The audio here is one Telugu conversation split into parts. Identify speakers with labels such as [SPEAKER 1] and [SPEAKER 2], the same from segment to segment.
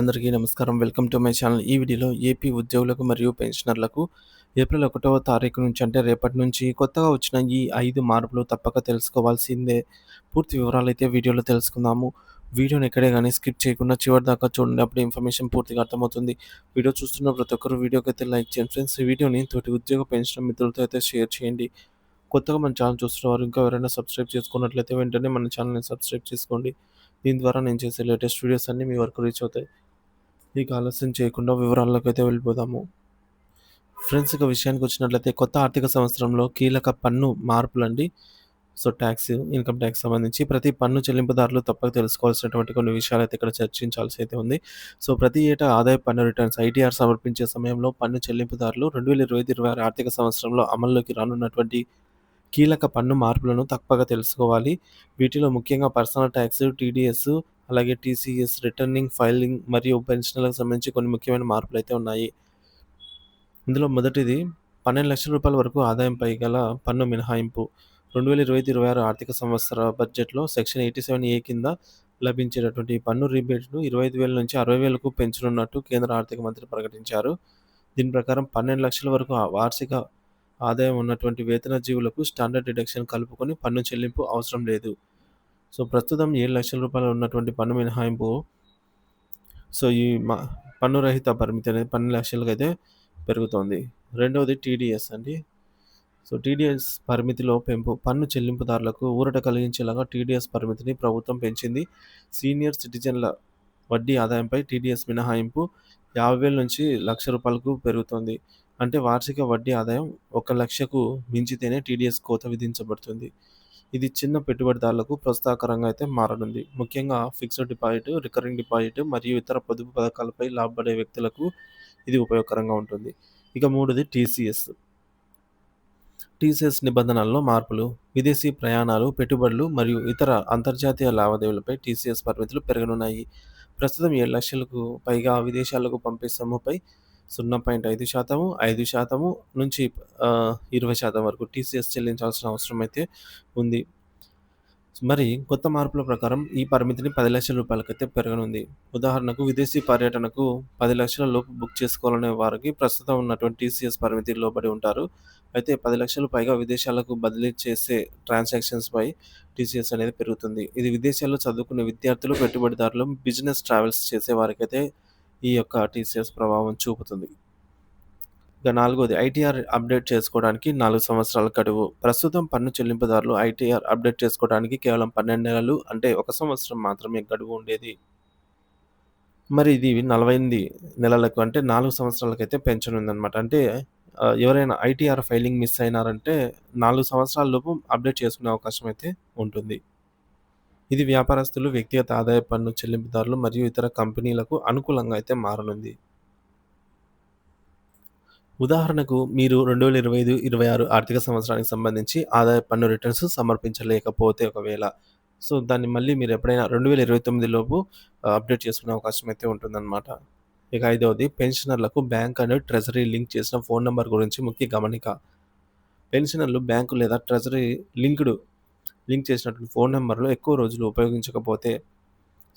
[SPEAKER 1] అందరికీ నమస్కారం. Welcome to my channel. ఈ వీడియోలో ఏపీ ఉద్యోగులకు మరియు పెన్షనర్లకు ఏప్రిల్ ఒకటవ తారీఖు నుంచి అంటే రేపటి నుంచి కొత్తగా వచ్చిన ఈ ఐదు మార్పులు తప్పక తెలుసుకోవాల్సిందే. పూర్తి వివరాలు అయితే వీడియోలో తెలుసుకుందాము. వీడియోని ఎక్కడే కానీ స్కిప్ చేయకుండా చివరి దాకా చూడండి. అప్పుడు ఇన్ఫర్మేషన్ పూర్తిగా అర్థమవుతుంది. వీడియో చూస్తున్న ప్రతి ఒక్కరు వీడియోకి అయితే లైక్ చేయండి. ఫ్రెండ్స్ ఈ వీడియోని తోటి ఉద్యోగ పెన్షన్ మిత్రులతో అయితే షేర్ చేయండి. కొత్తగా మన ఛానల్ చూస్తున్నవారు ఇంకా ఎవరైనా సబ్స్క్రైబ్ చేసుకున్నట్లయితే వెంటనే మన ఛానల్ని సబ్స్క్రైబ్ చేసుకోండి. దీని ద్వారా నేను చేసే లేటెస్ట్ వీడియోస్ అన్నీ మీ వరకు రీచ్ అవుతాయి. ఇక ఆలస్యం చేయకుండా వివరాల్లోకి అయితే వెళ్ళిపోదాము. ఫ్రెండ్స్ ఇక విషయానికి వచ్చినట్లయితే కొత్త ఆర్థిక సంవత్సరంలో కీలక పన్ను మార్పులండి. సో ట్యాక్స్ ఇన్కమ్ ట్యాక్స్ సంబంధించి ప్రతి పన్ను చెల్లింపుదారులు తప్పక తెలుసుకోవాల్సినటువంటి కొన్ని విషయాలు అయితే ఇక్కడ చర్చించాల్సి అయితే ఉంది. సో ప్రతి ఏటా ఆదాయ పన్ను రిటర్న్స్ ఐటీఆర్ సమర్పించే సమయంలో పన్ను చెల్లింపుదారులు రెండు వేల ఇరవై ఇరవై ఆరు ఆర్థిక సంవత్సరంలో అమల్లోకి రానున్నటువంటి కీలక పన్ను మార్పులను తప్పక తెలుసుకోవాలి. వీటిలో ముఖ్యంగా పర్సనల్ ట్యాక్స్ టీడీఎస్ అలాగే టీసీఎస్ రిటర్నింగ్ ఫైలింగ్ మరియు పెన్షన్లకు సంబంధించి కొన్ని ముఖ్యమైన మార్పులు అయితే ఉన్నాయి. ఇందులో మొదటిది పన్నెండు లక్షల రూపాయల వరకు ఆదాయంపై గల పన్ను మినహాయింపు. రెండు వేల ఇరవై ఐదు ఇరవై ఆరు ఆర్థిక సంవత్సర బడ్జెట్లో సెక్షన్ ఎయిటీ సెవెన్ ఏ కింద లభించేటటువంటి పన్ను రీబేట్ను ఇరవై ఐదు వేల నుంచి అరవై వేలకు పెంచనున్నట్టు కేంద్ర ఆర్థిక మంత్రి ప్రకటించారు. దీని ప్రకారం పన్నెండు లక్షల వరకు వార్షిక ఆదాయం ఉన్నటువంటి వేతన జీవులకు స్టాండర్డ్ డిడక్షన్ కలుపుకొని పన్ను చెల్లింపు అవసరం లేదు. సో ప్రస్తుతం ఏడు లక్షల రూపాయలు ఉన్నటువంటి పన్ను మినహాయింపు. సో ఈ మా పన్ను రహిత పరిమితి అనేది పన్నెండు లక్షలకు అయితే పెరుగుతోంది. రెండవది టీడీఎస్ అండి. సో టీడీఎస్ పరిమితిలో పెంపు పన్ను చెల్లింపుదారులకు ఊరట కలిగించేలాగా టీడీఎస్ పరిమితిని ప్రభుత్వం పెంచింది. సీనియర్ సిటిజన్ల వడ్డీ ఆదాయంపై టీడీఎస్ మినహాయింపు యాభై వేల నుంచి లక్ష రూపాయలకు పెరుగుతుంది. అంటే వార్షిక వడ్డీ ఆదాయం ఒక లక్షకు మించితేనే టీడీఎస్ కోత విధించబడుతుంది. ఇది చిన్న పెట్టుబడిదారులకు ప్రోత్సాహకరంగా అయితే మారనుంది. ముఖ్యంగా ఫిక్స్డ్ డిపాజిట్ రికరింగ్ డిపాజిట్ మరియు ఇతర పొదుపు పథకాలపై లాభపడే వ్యక్తులకు ఇది ఉపయోగకరంగా ఉంటుంది. ఇక మూడోది టీసీఎస్. టీసీఎస్ నిబంధనల్లో మార్పులు విదేశీ ప్రయాణాలు పెట్టుబడులు మరియు ఇతర అంతర్జాతీయ లావాదేవీలపై టీసీఎస్ పరిమితులు పెరగనున్నాయి. ప్రస్తుతం ఏడు లక్షలకు పైగా విదేశాలకు పంపే సొమ్ముపై సున్నా పాయింట్ ఐదు శాతము ఐదు శాతము నుంచి ఇరవై శాతం వరకు టీసీఎస్ చెల్లించాల్సిన అవసరం అయితే ఉంది. మరి కొత్త మార్పుల ప్రకారం ఈ పరిమితిని పది లక్షల రూపాయలకైతే పెరగనుంది. ఉదాహరణకు విదేశీ పర్యటనకు పది లక్షల లోపు బుక్ చేసుకోవాలనే వారికి ప్రస్తుతం ఉన్నటువంటి టీసీఎస్ పరిమితి లోబడి ఉంటారు. అయితే పది లక్షలు పైగా విదేశాలకు బదిలీ చేసే ట్రాన్సాక్షన్స్పై టీసీఎస్ అనేది పెరుగుతుంది. ఇది విదేశాల్లో చదువుకునే విద్యార్థులు పెట్టుబడిదారులు బిజినెస్ ట్రావెల్స్ చేసే వారికైతే ఈ యొక్క టీసీఎస్ ప్రభావం చూపుతుంది. ఇక నాలుగోది ఐటీఆర్ అప్డేట్ చేసుకోవడానికి నాలుగు సంవత్సరాల గడువు. ప్రస్తుతం పన్ను చెల్లింపుదారులు ఐటీఆర్ అప్డేట్ చేసుకోవడానికి కేవలం పన్నెండు నెలలు అంటే ఒక సంవత్సరం మాత్రమే గడువు ఉండేది. మరి ఇది నలభై ఎనిమిది నెలలకు అంటే నాలుగు సంవత్సరాలకైతే ఉందన్నమాట అంటే ఎవరైనా ఐటీఆర్ ఫైలింగ్ మిస్ అయినారంటే నాలుగు సంవత్సరాల లోపు అప్డేట్ చేసుకునే అవకాశం అయితే ఉంటుంది. ఇది వ్యాపారస్తులు వ్యక్తిగత ఆదాయ పన్ను చెల్లింపుదారులు మరియు ఇతర కంపెనీలకు అనుకూలంగా అయితే మారనుంది. ఉదాహరణకు మీరు రెండు వేల ఇరవై ఐదు ఇరవై ఆరు ఆర్థిక సంవత్సరానికి సంబంధించి ఆదాయ పన్ను రిటర్న్స్ సమర్పించలేకపోతే ఒకవేళ సో దాన్ని మళ్ళీ మీరు ఎప్పుడైనా రెండు వేల ఇరవై తొమ్మిది లోపు అప్డేట్ చేసుకునే అవకాశం అయితే ఉంటుందన్నమాట. ఇక ఐదవది పెన్షనర్లకు బ్యాంక్ అండ్ ట్రెజరీ లింక్ చేసిన ఫోన్ నెంబర్ గురించి ముఖ్య గమనిక. పెన్షనర్లు బ్యాంకు లేదా ట్రెజరీ లింక్డ్ లింక్ చేసినట్లు ఫోన్ నెంబర్లు ఎక్కువ రోజులు ఉపయోగించకపోతే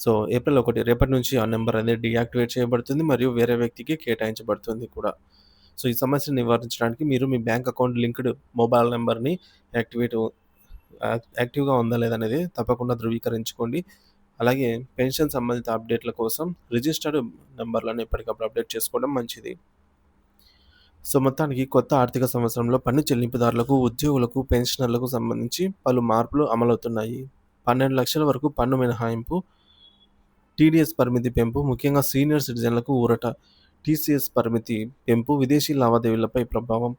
[SPEAKER 1] సో ఏప్రిల్ ఒకటి రేపటి నుంచి ఆ నెంబర్ అనేది డియాక్టివేట్ చేయబడుతుంది మరియు వేరే వ్యక్తికి కేటాయించబడుతుంది కూడా. సో ఈ సమస్యను నివారించడానికి మీరు మీ బ్యాంక్ అకౌంట్ లింక్డ్ మొబైల్ నెంబర్ని యాక్టివేట్ యాక్టివ్గా ఉందా లేదనేది తప్పకుండా ధృవీకరించుకోండి. అలాగే పెన్షన్ సంబంధిత అప్డేట్ల కోసం రిజిస్టర్డ్ నెంబర్లను ఎప్పటికప్పుడు అప్డేట్ చేసుకోవడం మంచిది. సో మొత్తానికి కొత్త ఆర్థిక సంవత్సరంలో పన్ను చెల్లింపుదారులకు ఉద్యోగులకు పెన్షనర్లకు సంబంధించి పలు మార్పులు అమలవుతున్నాయి. పన్నెండు లక్షల వరకు పన్ను మినహాయింపు టీడీఎస్ పరిమితి పెంపు ముఖ్యంగా సీనియర్ సిటిజన్లకు ఊరట టీసీఎస్ పరిమితి పెంపు విదేశీ లావాదేవీలపై ప్రభావం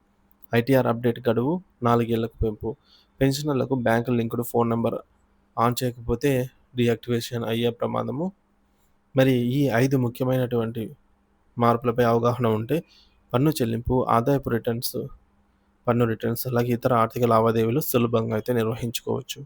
[SPEAKER 1] ఐటీఆర్ అప్డేట్ గడువు నాలుగేళ్ళకు పెంపు పెన్షనర్లకు bank linked phone number on చేయకపోతే డీయాక్టివేషన్ అయ్యే ప్రమాదము. మరి ఈ ఐదు ముఖ్యమైనటువంటి మార్పులపై అవగాహన ఉంటే పన్ను చెల్లింపు ఆదాయపు రిటర్న్స్ పన్ను రిటర్న్స్ అలాగే ఇతర ఆర్థిక లావాదేవీలు సులభంగా అయితే నిర్వహించుకోవచ్చు.